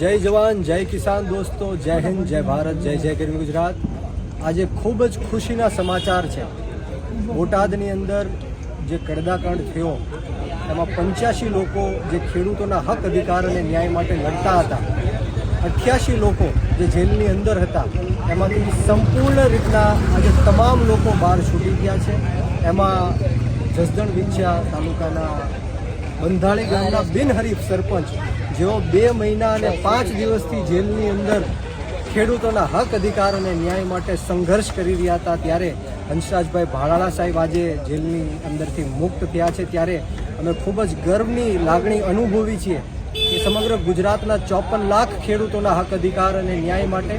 જય જવાન, જય કિસાન દોસ્તો, જય હિન્દ, જય ભારત, જય જય ગરવી ગુજરાત. આજે ખૂબ જ ખુશીના સમાચાર છે. બોટાદની અંદર જે કડદાકાંડ થયો, એમાં પંચ્યાસી લોકો જે ખેડૂતોના હક અધિકાર અને ન્યાય માટે લડતા હતા અઠ્યાસી લોકો જે જેલની અંદર હતા, એમાંથી સંપૂર્ણ રીતના આજે તમામ લોકો બહાર છૂટી ગયા છે. એમાં જસદણ વિંછિયા તાલુકાના બંધાળી ગામના બિનહરીફ સરપંચ જેઓ બે મહિના અને પાંચ દિવસથી જેલની અંદર ખેડૂતોના હક અધિકાર અને ન્યાય માટે સંઘર્ષ કરી રહ્યા હતા ત્યારે હંસરાજભાઈ ભાડાળા સાહેબ આજે જેલની અંદરથી મુક્ત થયા છે. ત્યારે અમે ખૂબ જ ગર્વની લાગણી અનુભવી છીએ કે સમગ્ર ગુજરાતના ચોપન લાખ ખેડૂતોના હક અધિકાર અને ન્યાય માટે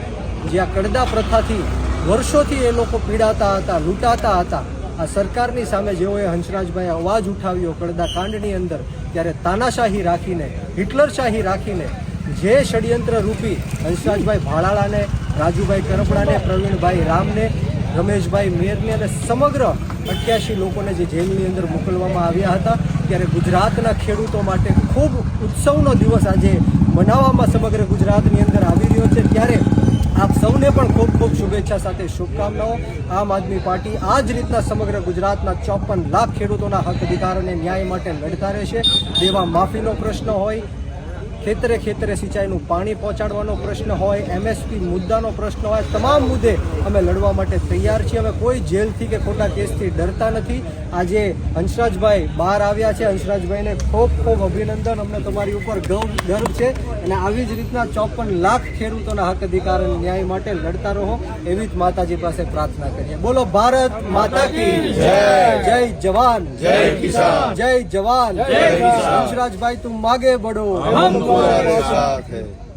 જે આ કડદા પ્રથાથી વર્ષોથી એ લોકો પીડાતા હતા, લૂંટાતા હતા આ સરકારની સામે જેઓએ હંસરાજભાઈ અવાજ ઉઠાવ્યો કડદા કાંડની અંદર, ત્યારે તાનાશાહી રાખીને, હિટલરશાહી રાખીને, જે ષડયંત્ર રૂપી હંસરાજભાઈ ભાળાળાને રાજુભાઈ કરપડાને, પ્રવીણભાઈ રામને, રમેશભાઈ મેરને અને સમગ્ર અઠ્યાસી લોકોને જે જેલની અંદર મોકલવામાં આવ્યા હતા, ત્યારે ગુજરાતના ખેડૂતો માટે ખૂબ ઉત્સવનો દિવસ આજે મનાવવામાં સમગ્ર ગુજરાતની અંદર આવી રહ્યો છે ત્યારે આપ સૌને પણ ખૂબ ખૂબ શુભેચ્છા સાથે શુભકામનાઓ. આમ આદમી પાર્ટી આ જ રીતના સમગ્ર ગુજરાતના ચોપન લાખ ખેડૂતોના હક અધિકાર ન્યાય માટે લડતા રહેશે. દેવા માફીનો પ્રશ્ન હોય ખેતરે ખેતરે સિંચાઈનું પાણી પહોંચાડવાનો પ્રશ્ન હોય એમએસપી મુદ્દાનો પ્રશ્ન હોય તમામ મુદ્દે અમે લડવા માટે તૈયાર છીએ. અમે કોઈ જેલથી કે ખોટા કેસથી ડરતા નથી. આજે હંસરાજભાઈ બહાર આવ્યા છે. હંસરાજભાઈને ખૂબ ખૂબ અભિનંદન. અમને તમારી ઉપર ગૌ- ગર્વ છે અને આવી જ રીતના ચોપન લાખ ખેડૂતોના હક અધિકાર અને ન્યાય માટે લડતા રહો. એવી જ માતાજી પાસે પ્રાર્થના કરીએ. બોલો ભારત માતા કી જય. જય જવાન. જય કિસાન. જય જવાન. હંસરાજભાઈ તું માગે બડો 고마워요. 네. 네.